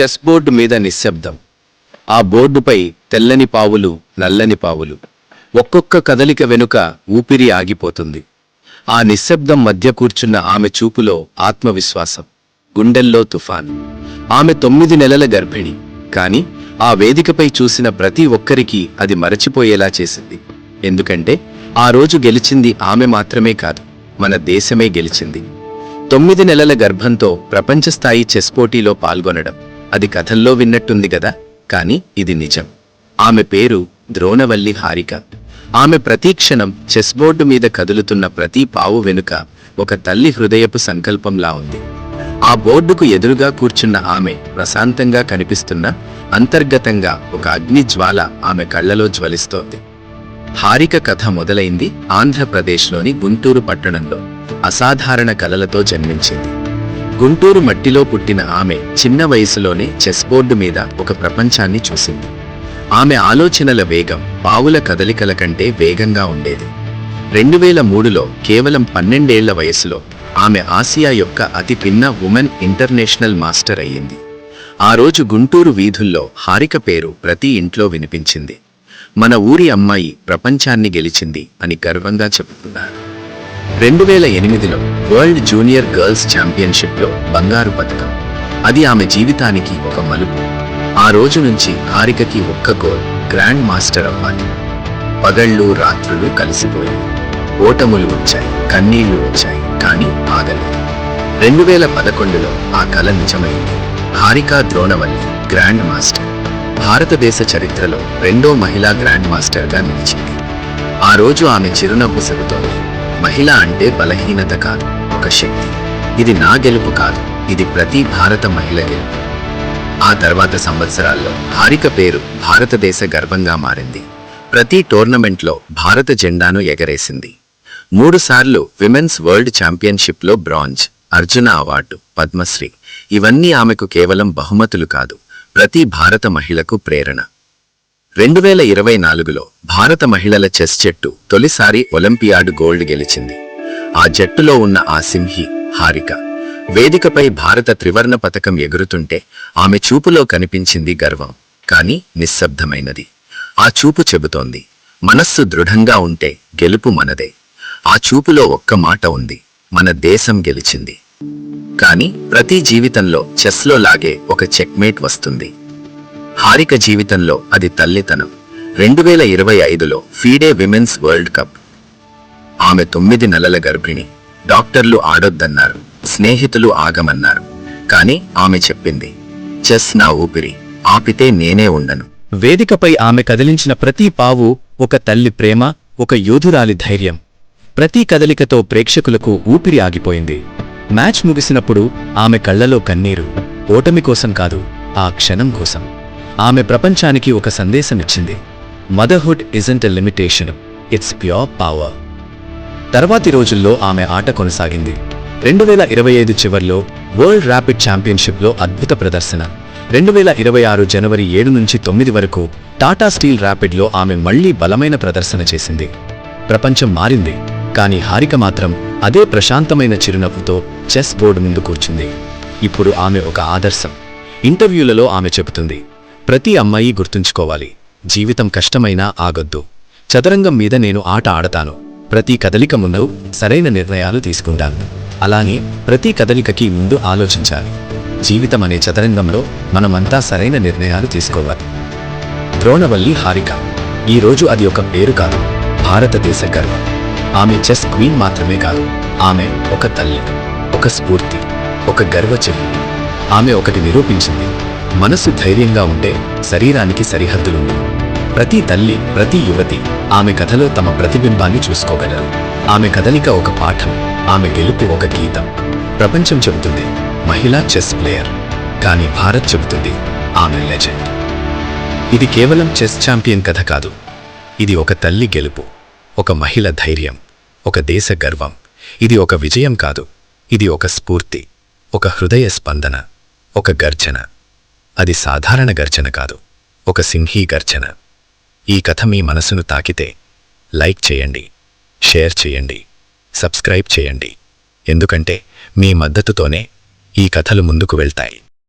Chess board మీద నిశ్శబ్దం. ఆ బోర్డుపై తెల్లని పావులు నల్లని పావులు. ఒక్కొక్క కదలిక వెనుక ఊపిరి ఆగిపోతుంది. ఆ నిశ్శబ్దం మధ్య కూర్చున్న ఆమె చూపులో ఆత్మవిశ్వాసం. గుండెల్లో తుఫాన్. ఆమె తొమ్మిది నెలల గర్భిణి. కాని ఆ వేదికపై చూసిన ప్రతి ఒక్కరికి అది మరచిపోయేలా చేసింది. ఎందుకంటే ఆ రోజు గెలిచింది ఆమె మాత్రమే కాదు మన దేశమే గెలిచింది. తొమ్మిది నెలల గర్భంతో ప్రపంచ స్థాయి చెస్ పోటీలో పాల్గొనడం. అది కథల్లో విన్నట్టుంది గదా. కాని ఇది నిజం. ఆమె పేరు ద్రోణవల్లి హారిక. ఆమె ప్రతీక్షణం చెస్ బోర్డు మీద కదులుతున్న ప్రతి పావు వెనుక ఒక తల్లి హృదయపు సంకల్పంలా ఉంది. ఆ బోర్డుకు ఎదురుగా కూర్చున్న ఆమె ప్రశాంతంగా కనిపిస్తున్న అంతర్గతంగా ఒక అగ్ని జ్వాల ఆమె కళ్ళలో జ్వలిస్తోంది. హారిక కథ మొదలైంది ఆంధ్రప్రదేశ్లోని గుంటూరు పట్టణంలో అసాధారణ కలలతో జన్మించింది. గుంటూరు మట్టిలో పుట్టిన ఆమె చిన్న వయసులోనే చెస్ బోర్డు మీద ఒక ప్రపంచాన్ని చూసింది. ఆమె ఆలోచనల వేగం పావుల కదలికల కంటే వేగంగా ఉండేది. రెండు వేల మూడులో కేవలం పన్నెండేళ్ళ వయసులో ఆమె ఆసియా యొక్క అతి పిన్న ఉమెన్ ఇంటర్నేషనల్ మాస్టర్ అయ్యింది. ఆ రోజు గుంటూరు వీధుల్లో హారిక పేరు ప్రతి ఇంట్లో వినిపించింది. మన ఊరి అమ్మాయి ప్రపంచాన్ని గెలిచింది అని గర్వంగా చెబుతున్నారు. రెండు వేల ఎనిమిదిలో వరల్డ్ జూనియర్ గర్ల్స్ ఛాంపియన్షిప్లో బంగారు పథకం అది ఆమె జీవితానికి ఒక మలుపు. ఆ రోజు నుంచి హారికకి ఒక్క గోల్ గ్రాండ్ మాస్టర్ అవ్వాలి. పగళ్ళు రాత్రులు కలిసిపోయాయి ఓటములు వచ్చాయి కన్నీళ్ళు వచ్చాయి కానీ ఆగలేదు. రెండు వేల పదకొండులో ఆ కల నిజమైంది. Harika Dronavalli grandmaster. భారతదేశ చరిత్రలో రెండో మహిళా గ్రాండ్ మాస్టర్గా నిలిచింది. ఆ రోజు ఆమె చిరునవ్వు సెబుతోంది మహిళ అంటే బలహీనత కాదు. ఒక శక్తి. ఇది నా గెలుపు కాదు ఇది ప్రతి భారత మహిళ గెలుపు. ఆ తర్వాత సంవత్సరాల్లో హారిక పేరు భారతదేశ గర్వంగా మారింది. ప్రతి టోర్నమెంట్లో భారత జెండాను ఎగరేసింది. మూడుసార్లు విమెన్స్ వరల్డ్ ఛాంపియన్షిప్లో బ్రాంజ్ అర్జున అవార్డు పద్మశ్రీ. ఇవన్నీ ఆమెకు కేవలం బహుమతులు కాదు ప్రతి భారత మహిళకు ప్రేరణ. రెండు వేల ఇరవై నాలుగులో భారత మహిళల చెస్ చెట్టు తొలిసారి ఒలింపియాడ్ గోల్డ్ గెలిచింది. ఆ జట్టులో ఉన్న ఆ సింహి హారిక. వేదికపై భారత త్రివర్ణ పతకం ఎగురుతుంటే ఆమె చూపులో కనిపించింది గర్వం కాని నిశ్శబ్దమైనది. ఆ చూపు చెబుతోంది మనస్సు దృఢంగా ఉంటే గెలుపు మనదే. ఆ చూపులో ఒక్క మాట ఉంది మన దేశం గెలిచింది. కాని ప్రతి జీవితంలో చెస్లో లాగే ఒక చెక్మేట్ వస్తుంది. హారిక జీవితంలో అది తల్లితనం. రెండు వేల ఇరవై ఐదులో ఫీడే విమెన్స్ వరల్డ్ కప్ ఆమె తొమ్మిది నెలల గర్భిణి. డాక్టర్లు ఆడొద్దన్నారు. స్నేహితులు ఆగమన్నారు. కాని ఆమె చెప్పింది చెస్ నా ఊపిరి ఆపితే నేనే ఉండను. వేదికపై ఆమె కదిలించిన ప్రతి పావు ఒక తల్లి ప్రేమ ఒక యోధురాలి ధైర్యం. ప్రతి కదలికతో ప్రేక్షకులకు ఊపిరి ఆగిపోయింది. మ్యాచ్ ముగిసినప్పుడు ఆమె కళ్ళలో కన్నీరు. ఓటమి కోసం కాదు ఆ క్షణం కోసం. ఆమె ప్రపంచానికి ఒక సందేశం ఇచ్చింది. Motherhood isn't a limitation. It's pure power. తర్వాతి రోజుల్లో ఆమె ఆట కొనసాగింది. రెండు వేల ఇరవై ఐదు చివర్లో వరల్డ్ ర్యాపిడ్ ఛాంపియన్షిప్లో అద్భుత ప్రదర్శన. రెండు వేల ఇరవై ఆరు జనవరి ఏడు నుంచి తొమ్మిది వరకు టాటా స్టీల్ ర్యాపిడ్లో ఆమె మళ్ళీ బలమైన ప్రదర్శన చేసింది. ప్రపంచం మారింది కానీ హారిక మాత్రం అదే ప్రశాంతమైన చిరునవ్వుతో చెస్ బోర్డు ముందు కూర్చుంది. ఇప్పుడు ఆమె ఒక ఆదర్శం. ఇంటర్వ్యూలలో ఆమె చెబుతుంది ప్రతి అమ్మాయి గుర్తుంచుకోవాలి జీవితం కష్టమైనా ఆగొద్దు. చదరంగం మీద నేను ఆట ఆడతాను. ప్రతి కదలిక ముందు సరైన నిర్ణయాలు తీసుకుంటాను అలానే ప్రతి కదలికకి ముందు ఆలోచించాలి. జీవితం అనే చదరంగంలో మనమంతా సరైన నిర్ణయాలు తీసుకోవాలి. ద్రోణవల్లి హారిక. ఈ రోజు అది ఒక పేరు కాదు. భారతదేశ గర్వం. ఆమె చెస్ క్వీన్ మాత్రమే కాదు. ఆమె ఒక తల్లి ఒక స్ఫూర్తి ఒక గర్వ ఆమె ఒకటి నిరూపించింది. మనసు ధైర్యంగా ఉంటే శరీరానికి సరిహద్దులుంది. ప్రతి తల్లి ప్రతి యువతి ఆమె కథలో తమ ప్రతిబింబాన్ని చూసుకోగలరు. ఆమె కదలిక ఒక పాఠం ఆమె గెలుపు ఒక గీతం. ప్రపంచం చెబుతుంది మహిళా చెస్ ప్లేయర్. కానీ భారత్ చెబుతుంది ఆమె లెజెండ్. ఇది కేవలం చెస్ ఛాంపియన్ కథ కాదు. ఇది ఒక తల్లి గెలుపు ఒక మహిళ ధైర్యం ఒక దేశ గర్వం. ఇది ఒక విజయం కాదు ఇది ఒక స్ఫూర్తి ఒక హృదయ స్పందన ఒక గర్జన. అది సాధారణ గర్జన కాదు ఒక సింహీ గర్జన. ఈ కథ మీ మనసును తాకితే లైక్ చేయండి షేర్ చేయండి సబ్స్క్రైబ్ చేయండి. ఎందుకంటే మీ మద్దతుతోనే ఈ కథలు ముందుకు వెళ్తాయి.